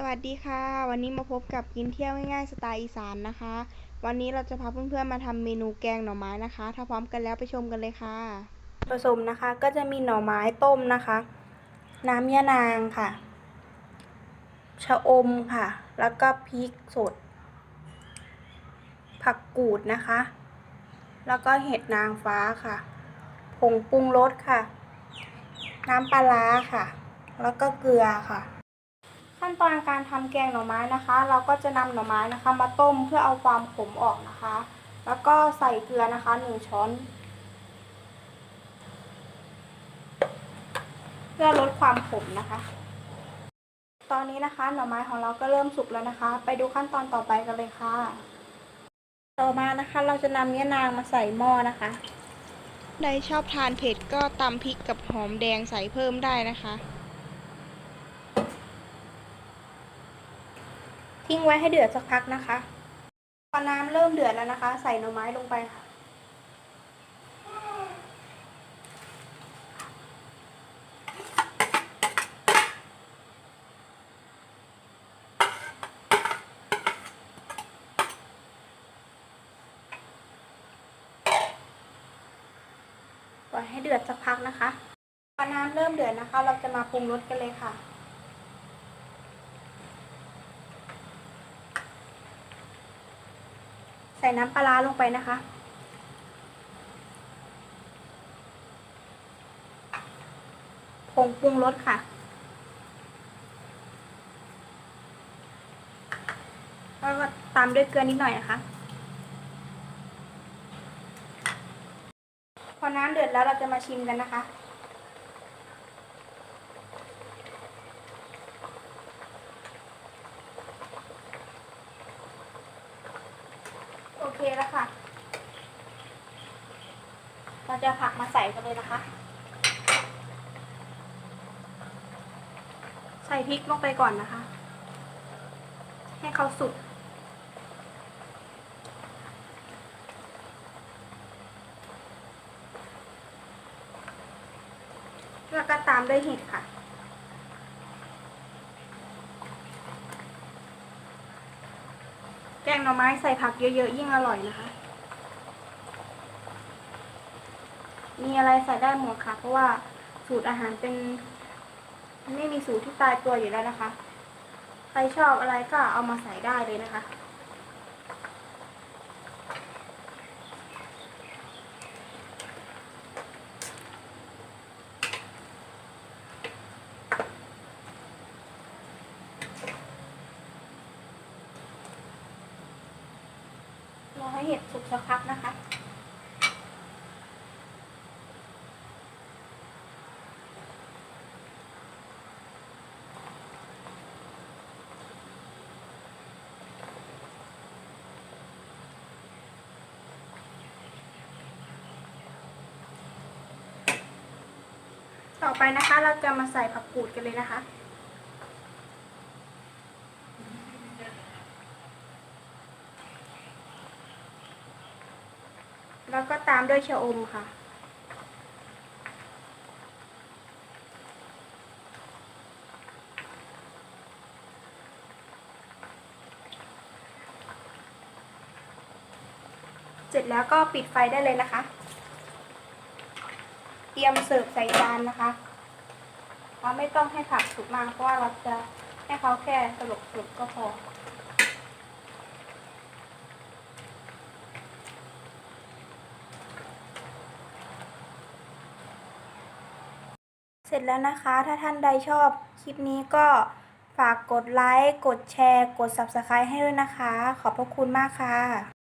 สวัสดีค่ะ วันนี้มาพบกับกินเที่ยวง่ายๆสไตล์อีสานนะคะ วันนี้เราจะพาเพื่อนๆมาทำเมนูแกงหน่อไม้นะคะ ถ้าพร้อมกันแล้วไปชมกันเลยค่ะ ผสมนะคะก็จะมีหน่อไม้ต้มนะคะ น้ำยะนางค่ะชะอมค่ะ แล้วก็พริกสด ผักกูดนะคะ แล้วก็เห็ดนางฟ้าค่ะ ผงปรุงรสค่ะ น้ำปลาร้าค่ะ แล้วก็เกลือค่ะ ขั้นตอนการทำแกงหน่อไม้นะคะ เราก็จะนำหน่อไม้นะคะ มาต้มเพื่อเอาความขมออกนะคะ แล้วก็ใส่เกลือนะคะหนึ่งช้อน เพื่อลดความขมนะคะ ตอนนี้นะคะ หน่อไม้ของเราก็เริ่มสุกแล้วนะคะ ไปดูขั้นตอนต่อไปกันเลยค่ะ ต่อมานะคะ เราจะนำเนื้อนางมาใส่หม้อนะคะใครชอบทานเผ็ดก็ตำพริกกับหอมแดงใส่เพิ่มได้นะคะ ทิ้งไว้ให้เดือดสักพักนะคะ พอน้ำเริ่มเดือดแล้วนะคะ ใส่หน่อไม้ลงไปค่ะ ปล่อยให้เดือดสักพักนะคะ พอน้ำเริ่มเดือดนะคะ เราจะมาปรุงรสกันเลยค่ะ ส่น้ำปลาร้าลงไปนะคะ ผงปรุงรสค่ะ แล้วก็ตามด้วยเกลือนิดหน่อยนะคะ พอน้ำเดือดแล้วเราจะมาชิมกันนะคะ เคแล้วค่ะ เราจะผักมาใส่กันเลยนะคะ ใส่พริกลงไปก่อนนะคะ ให้เขาสุกแล้วก็ตามด้วยเห็ดค่ะ กงหน่อไม้ใส่ผักเยอะๆยิ่งอร่อยนะคะ มีอะไรใส่ได้หมดค่ะ เพราะว่าสูตรอาหารเป็น ไม่มีสูตรที่ตายตัวอยู่แล้วนะคะ ใครชอบอะไรก็เอามาใส่ได้เลยนะคะ รอให้ เห็ดสุกสักพักนะคะ ต่อไปนะคะเราจะมาใส่ผักกูดกันเลยนะคะ แล้วก็ตามด้วยชะอมค่ะ เสร็จแล้วก็ปิดไฟได้เลยนะคะ เตรียมเสิร์ฟใส่จานนะคะเราไม่ต้องให้ผักสุกมากเพราะว่าเราจะให้เขาแค่สลบสุกก็พอ เสร็จแล้วนะคะ ถ้าท่านใดชอบคลิปนี้ก็ฝากกดไลค์ กดแชร์ กด Subscribe ให้ด้วยนะคะ ขอบพระคุณมากค่ะ